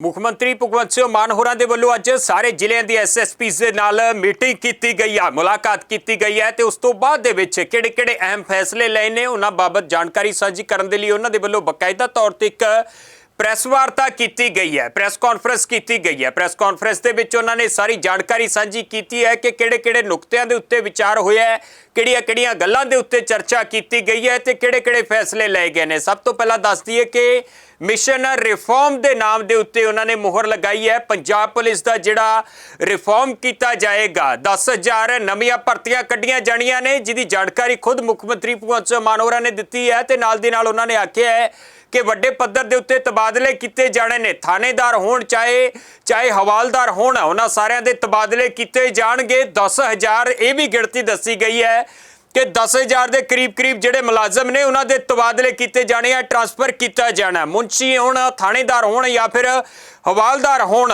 ਮੁੱਖ ਮੰਤਰੀ ਭਗਵੰਤ ਸਿੰਘ ਮਾਨ ਹੋਰਾਂ ਦੇ ਵੱਲੋਂ ਅੱਜ ਸਾਰੇ ਜ਼ਿਲ੍ਹਿਆਂ ਦੀ ਐਸਐਸਪੀਸ ਦੇ ਨਾਲ ਮੀਟਿੰਗ ਕੀਤੀ ਗਈ ਆ, ਮੁਲਾਕਾਤ ਕੀਤੀ ਗਈ ਹੈ ਤੇ ਉਸ ਤੋਂ ਬਾਅਦ ਦੇ ਵਿੱਚ ਕਿਹੜੇ-ਕਿਹੜੇ ਅਹਿਮ ਫੈਸਲੇ ਲਏ ਨੇ ਉਹਨਾਂ ਬਾਬਤ ਜਾਣਕਾਰੀ ਸਾਂਝੀ ਕਰਨ ਦੇ ਲਈ ਉਹਨਾਂ ਦੇ ਵੱਲੋਂ ਬਕਾਇਦਾ ਤੌਰ ਤੇ ਇੱਕ ਪ੍ਰੈਸ ਵਾਰਤਾ ਕੀਤੀ ਗਈ ਹੈ, ਪ੍ਰੈਸ ਕਾਨਫਰੰਸ ਕੀਤੀ ਗਈ ਹੈ। ਪ੍ਰੈਸ ਕਾਨਫਰੰਸ ਦੇ ਵਿੱਚ ਉਹਨਾਂ ਨੇ ਸਾਰੀ ਜਾਣਕਾਰੀ ਸਾਂਝੀ ਕੀਤੀ ਹੈ ਕਿ ਕਿਹੜੇ-ਕਿਹੜੇ ਨੁਕਤਿਆਂ ਦੇ ਉੱਤੇ ਵਿਚਾਰ ਹੋਇਆ ਹੈ, ਕਿਹੜੀਆਂ-ਕਿਹੜੀਆਂ ਗੱਲਾਂ ਦੇ ਉੱਤੇ ਚਰਚਾ ਕੀਤੀ ਗਈ ਹੈ ਤੇ ਕਿਹੜੇ-ਕਿਹੜੇ ਫੈਸਲੇ ਲਏ ਗਏ ਨੇ। ਸਭ ਤੋਂ ਪਹਿਲਾਂ ਦੱਸ ਦਈਏ ਕਿ ਮਿਸ਼ਨ ਰਿਫਾਰਮ ਦੇ ਨਾਮ ਦੇ ਉੱਤੇ ਉਹਨਾਂ ਨੇ ਮੋਹਰ ਲਗਾਈ ਹੈ। ਪੰਜਾਬ ਪੁਲਿਸ ਦਾ ਜਿਹੜਾ ਰਿਫਾਰਮ ਕੀਤਾ ਜਾਏਗਾ 10000 ਨਵੀਆਂ ਭਰਤੀਆਂ ਕੱਢੀਆਂ ਜਾਣੀਆਂ ਨੇ, ਜਿਹਦੀ ਜਾਣਕਾਰੀ ਖੁਦ ਮੁੱਖ ਮੰਤਰੀ ਭਗਵੰਤ ਸਿੰਘ ਮਾਨ ਹੋਰਾਂ ਨੇ ਦਿੱਤੀ ਹੈ ਤੇ ਨਾਲ ਦੀ ਨਾਲ ਉਹਨਾਂ ਨੇ ਆਖਿਆ ਹੈ ਕਿ ਵੱਡੇ ਪੱਧਰ ਦੇ ਉੱਤੇ ਤਬਾਦਲੇ ਕੀਤੇ ਜਾਣੇ ਨੇ। ਥਾਣੇਦਾਰ ਹੋਣ ਚਾਹੇ ਚਾਹੇ ਹਵਾਲਦਾਰ ਹੋਣ, ਉਹਨਾਂ ਸਾਰਿਆਂ ਦੇ ਤਬਾਦਲੇ ਕੀਤੇ ਜਾਣਗੇ। 10000 ਇਹ ਵੀ ਗਿਣਤੀ ਦੱਸੀ ਗਈ ਹੈ ਕਿ 10000 ਦੇ ਕਰੀਬ-ਕਰੀਬ ਜਿਹੜੇ ਮੁਲਾਜ਼ਮ ਨੇ, ਉਹਨਾਂ ਦੇ ਤਬਾਦਲੇ ਕੀਤੇ ਜਾਣੇ ਆ, ਟਰਾਂਸਫਰ ਕੀਤਾ ਜਾਣਾ। ਮੁੰਸ਼ੀ ਹੋਣ, ਥਾਣੇਦਾਰ ਹੋਣ ਜਾਂ ਫਿਰ ਹਵਾਲਦਾਰ ਹੋਣ